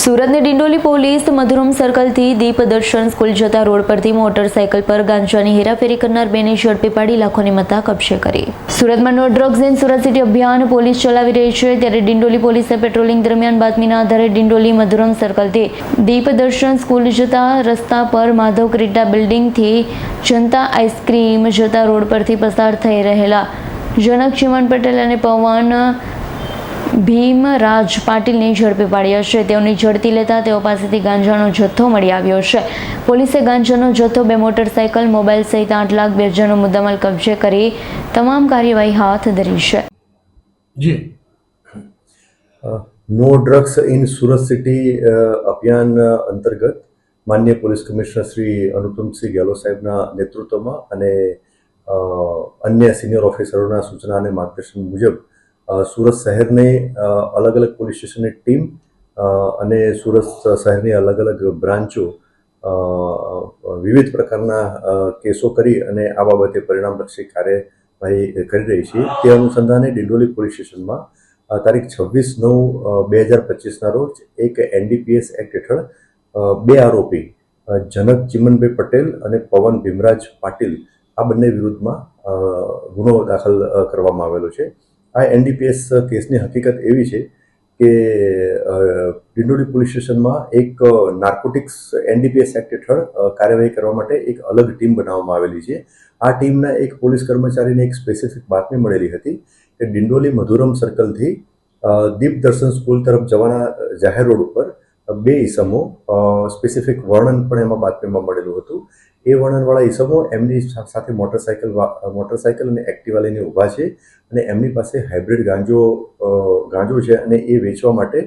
સુરતની ડિંડોલી પોલીસ મધુરમ સર્કલથી દીપ દર્શન સ્કૂલ જતા રોડ પરથી મોટરસાયકલ પર ગાંજાની હેરાફેરી કરનાર બેને ઝડપી પાડી લાખોની મત્તા કબજે કરી. સુરતમાં no drugs in Surat city અભિયાન પોલીસ ચલાવી રહી છે ત્યારે ડિંડોલી પોલીસે પેટ્રોલિંગ દરમિયાન બાતમીના આધારે ડિંડોલી મધુરમ સર્કલથી દીપ દર્શન સ્કૂલ જતા રસ્તા પર માધવ ક્રીડા બિલ્ડિંગથી જનતા આઈસ્ક્રીમ જતા રોડ પરથી પસાર થઈ રહેલા જનક ચિમન પટેલ અને પવન ભીમરાજ પાટીલને ઝડપી પાડ્યા છે. તેઓની ઝડપી લેતા તેઓ પાસેથી ગાંજાનો જથ્થો મળી આવ્યો છે. પોલીસે ગાંજાનો જથ્થો બે મોટરસાયકલ મોબાઈલ સહિત આઠ લાખ બે હજારનો મુદ્દામાલ કબજે કરી તમામ કાર્યવાહી હાથ ધરી છે. જી. No drugs in Surat city અભિયાન અંતર્ગત માન્ય પોલીસ કમિશનર શ્રી અનુપમસિંહ ગેહલોત સાહેબના નેતૃત્વમાં અને અન્ય સિનિયર ઓફિસરોના સૂચના અને માર્ગદર્શન મુજબ સુરત શહેરની અલગ અલગ પોલીસ સ્ટેશનની ટીમ અને સુરત શહેરની અલગ અલગ બ્રાન્ચો વિવિધ પ્રકારના કેસો કરી અને આ બાબતે પરિણામલક્ષી કાર્યવાહી કરી રહી છે. તે અનુસંધાને ડિંડોલી પોલીસ સ્ટેશનમાં તારીખ છવ્વીસ નવ બે હજાર પચીસના રોજ એક એનડીપીએસ એક્ટ હેઠળ બે આરોપી જનક ચિમનભાઈ પટેલ અને પવન ભીમરાજ પાટીલ આ બંને વિરુદ્ધમાં ગુનો દાખલ કરવામાં આવેલો છે. આ એનડીપીએસ કેસની હકીકત એવી છે કે ડિંડોલી પોલીસ સ્ટેશનમાં એક નાર્કોટિક્સ એનડીપીએસ એક્ટ હેઠળ કાર્યવાહી કરવા માટે એક અલગ ટીમ બનાવવામાં આવેલી છે. આ ટીમના એક પોલીસ કર્મચારીને એક સ્પેસિફિક બાતમી મળેલી હતી કે ડિંડોલી મધુરમ સર્કલથી દીપ દર્શન સ્કૂલ તરફ જવાના જાહેર રોડ ઉપર બે ઈસમો સ્પેસિફિક વર્ણન પણ એમાં બાતમીમાં મળેલું હતું. એ વર્ણનવાળા ઈસમો એમની સાથે મોટરસાયકલ વા- મોટરસાયકલ અને એક્ટિવા લઈને ઊભા છે અને એમની પાસે હાઇબ્રિડ ગાંજો ગાંજો છે અને એ વેચવા માટે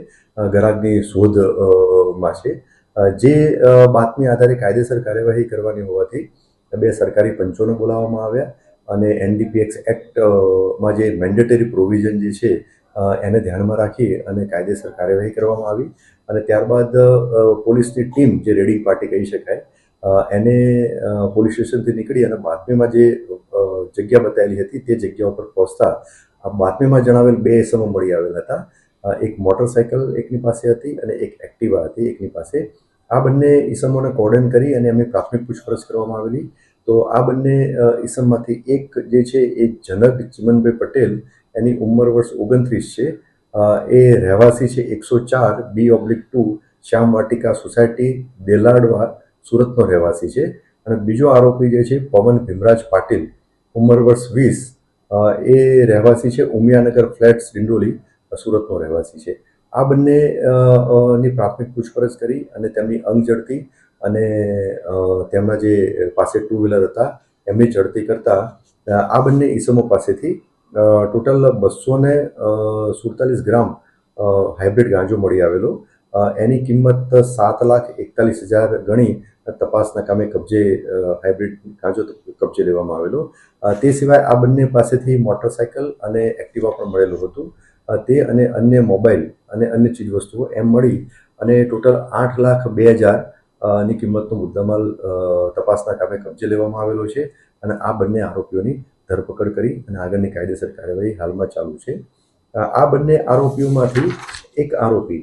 ગ્રાહકની શોધમાં છે. જે બાતમી આધારે કાયદેસર કાર્યવાહી કરવાની હોવાથી બે સરકારી પંચોને બોલાવવામાં આવ્યા અને એનડીપીએક્સ એક્ટમાં જે મેન્ડેટરી પ્રોવિઝન જે છે એને ધ્યાનમાં રાખી અને કાયદેસર કાર્યવાહી કરવામાં આવી અને ત્યારબાદ પોલીસની ટીમ જે રેડિંગ પાર્ટી કહી શકાય એને પોલીસ સ્ટેશનથી નીકળી અને બાતમીમાં જે જગ્યા બતાવેલી હતી તે જગ્યા ઉપર પહોંચતા આ બાતમીમાં જણાવેલ બે એસમો મળી આવેલા હતા. એક મોટરસાયકલ એકની પાસે હતી અને એક એક્ટિવા હતી એકની પાસે. આ બંને ઈસમોને કોર્ડન કરી અને એમની પ્રાથમિક પૂછપરછ કરવામાં આવેલી. તો આ બંને ઈસમમાંથી એક જે છે એ જનક ચિમનભાઈ પટેલ, એની ઉંમર વર્ષ ઓગણત્રીસ છે. એ રહેવાસી છે એકસો ચાર B oblique two Shyam Vatika society, Deladva સુરતનો રહેવાસી છે. અને બીજો આરોપી જે છે, પવન ભીમરાજ પાટીલ, ઉંમર વર્ષ વીસ એ રહેવાસી છે ઉમિયાનગર ફ્લેટ્સ ડિંડોલી સુરતનો રહેવાસી છે. આ બંને ની પ્રાથમિક પૂછપરછ કરી અને તેમની અંગ ઝડપી અને તેમના જે પાસે ટુ વ્હીલર હતા, એમની ઝડપી કરતા આ બંને ઈસમો પાસેથી ટોટલ બસો ને સુડતાલીસ ગ્રામ હાઇબ્રિડ ગાંજો મળી આવેલો. એની કિંમત સાત લાખ એકતાલીસ હજાર ગણી તપાસના કામે કબજે હાઇબ્રિડ ગાંજો કબજે લેવામાં આવેલો. તે સિવાય આ બંને પાસેથી મોટરસાયકલ અને એક્ટિવા પણ મળેલું હતું. તે અને અન્ય મોબાઈલ અને અન્ય ચીજવસ્તુઓ એમ મળી અને ટોટલ આઠ લાખ બે હજારની કિંમતનો મુદ્દામાલ તપાસના કામે કબજે લેવામાં આવેલો છે અને આ બંને આરોપીઓની ધરપકડ કરી અને આગળની કાયદેસર કાર્યવાહી હાલમાં ચાલુ છે. આ બંને આરોપીઓમાંથી એક આરોપી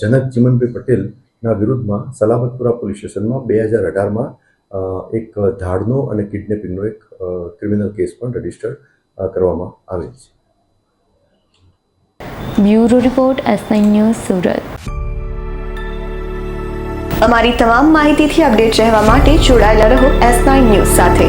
જનક ચિમનભાઈ પટેલના વિરુદ્ધમાં સલામતપુરા પોલીસ સ્ટેશનમાં બે હજાર અઢારમાં એક ધાડનો અને કિડનેપિંગનો એક ક્રિમિનલ કેસ પણ રજિસ્ટર કરવામાં આવેલ છે. Bureau report S news Surat. અમારી તમામ માહિતીથી અપડેટ રહેવા માટે જોડાયેલા રહો એસ નાઇન ન્યૂઝ સાથે.